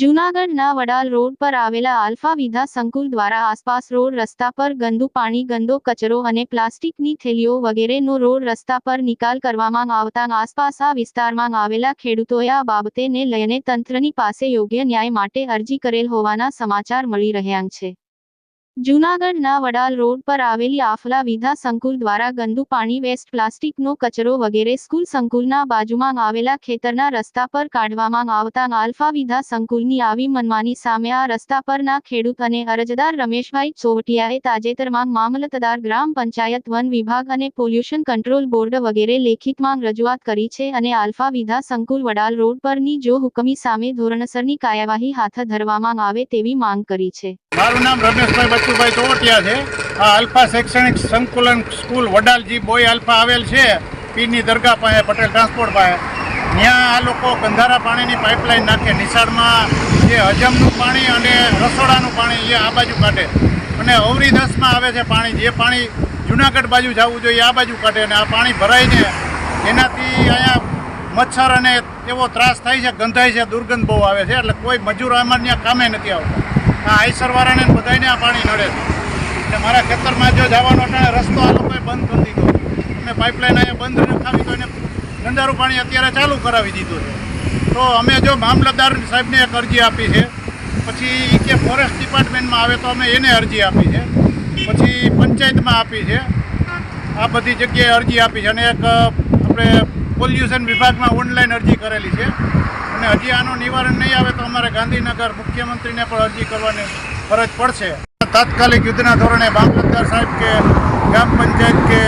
જૂનાગઢના વડાલ રોડ પર આવેલા આલ્ફા વિધા સંકુલ દ્વારા આસપાસ રોડ રસ્તા પર ગંદુ પાણી, ગંદો કચરો અને પ્લાસ્ટિકની થેલીઓ વગેરેનો રોડ રસ્તા પર નિકાલ કરવામાં આવતા આસપાસ આ વિસ્તારમાં આવેલા ખેડૂતોએ આ બાબતેને લઈને તંત્રની પાસે યોગ્ય ન્યાય માટે અરજી કરેલ હોવાના સમાચાર મળી રહ્યા છે. જૂનાગઢના વડાલ રોડ પર આવેલી આફલા વિધા સંકુલ દ્વારા ગંદુ પાણી, વેસ્ટ પ્લાસ્ટિકનો કચરો વગેરે સ્કૂલ સંકુલના બાજુમાં આવેલા ખેતરના રસ્તા પર કાઢવામાં આવતા આલ્ફા વિધા સંકુલની આવી મનમાની સામે આ રસ્તા પરના ખેડૂત અને અરજદાર રમેશભાઈ ચોવટિયાએ તાજેતરમાં મામલતદાર ગ્રામ પંચાયત વન વિભાગ અને પોલ્યુશન કંટ્રોલ બોર્ડ વગેરે લેખિતમાં રજૂઆત કરી છે અને આલ્ફા વિધા સંકુલ વડાલ રોડ પરની જો હુકમી સામે ધોરણસરની કાર્યવાહી હાથ ધરવામાં આવે તેવી માંગ કરી છે. મારું નામ રમેશભાઈ બચ્ચુભાઈ ચોવટિયા છે. આ અલ્ફા શૈક્ષણિક સંકુલન સ્કૂલ વડાલજી બોય અલ્ફા આવેલ છે. પીરની દરગાહ પાસે, પટેલ ટ્રાન્સપોર્ટ પાસે. ત્યાં આ લોકો ગંધારા પાણીની પાઇપલાઇન નાખે. નિશાળમાં જે હજમનું પાણી અને રસોડાનું પાણી એ આ બાજુ કાઢે. અને અવરી દસમાં આવે છે પાણી. જે પાણી જુનાગઢ બાજુ જવું જોઈએ, આ બાજુ કાઢે અને આ પાણી ભરાઈને એનાથી અહીંયા મચ્છર અને એવો ત્રાસ થાય છે, ગંધાય છે, દુર્ગંધ બહુ આવે છે. એટલે કોઈ મજૂર અમારે ત્યાં કામે નથી આવતા. આ આઈસરવાળાને બધાને આ પાણી નડે એટલે મારા ખેતરમાં જો જવાનો અટાણે રસ્તો આ લોકોએ બંધ કરી દીધો અમે પાઇપલાઇન અહીંયા બંધ રખાવી તો એને ગંદારું પાણી અત્યારે ચાલુ કરાવી દીધું છે. તો અમે જો મામલતદાર સાહેબને એક અરજી આપી છે. પછી કે ફોરેસ્ટ ડિપાર્ટમેન્ટમાં આવે તો અમે એને અરજી આપી છે. પછી પંચાયતમાં આપી છે. આ બધી જગ્યાએ અરજી આપી છે. અને એક આપણે પોલ્યુશન વિભાગમાં ઓનલાઈન અરજી કરેલી છે. અને હજી આનું નિવારણ નહીં આવે તો અમારે ગાંધીનગર મુખ્યમંત્રીને પણ અરજી કરવાની ફરજ પડશે. તાત્કાલિક યુદ્ધના ધોરણે મામલતદાર સાહેબ કે ગ્રામ પંચાયત કે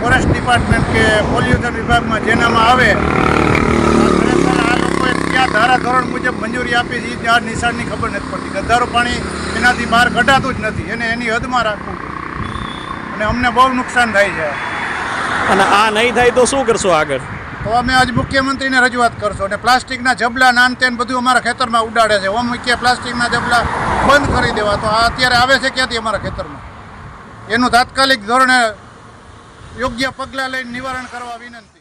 ફોરેસ્ટ ડિપાર્ટમેન્ટ કે પોલ્યુશન વિભાગમાં જેનામાં આવે, આ લોકોએ કયા ધારા ધોરણ મુજબ મંજૂરી આપી છે, એ આ નિશાળની ખબર નથી પડતી. ગંધારું પાણી એનાથી બહાર કઢાતું જ નથી. એને એની હદમાં રાખવું. અને અમને બહુ નુકસાન થાય છે. અને આ નહીં થાય તો શું કરશો આગળ? તો અમે આજ મુખ્યમંત્રીને રજૂઆત કરશો અને પ્લાસ્ટિકના જબલા નાન તેન બધું અમારા ખેતરમાં ઉડાડે છે. ઓમ કે પ્લાસ્ટિકના જબલા બંધ કરી દેવા. તો આ અત્યારે આવે છે ક્યાંથી અમારા ખેતરમાં? એનું તાત્કાલિક ધોરણે યોગ્ય પગલાં લઈને નિવારણ કરવા વિનંતી.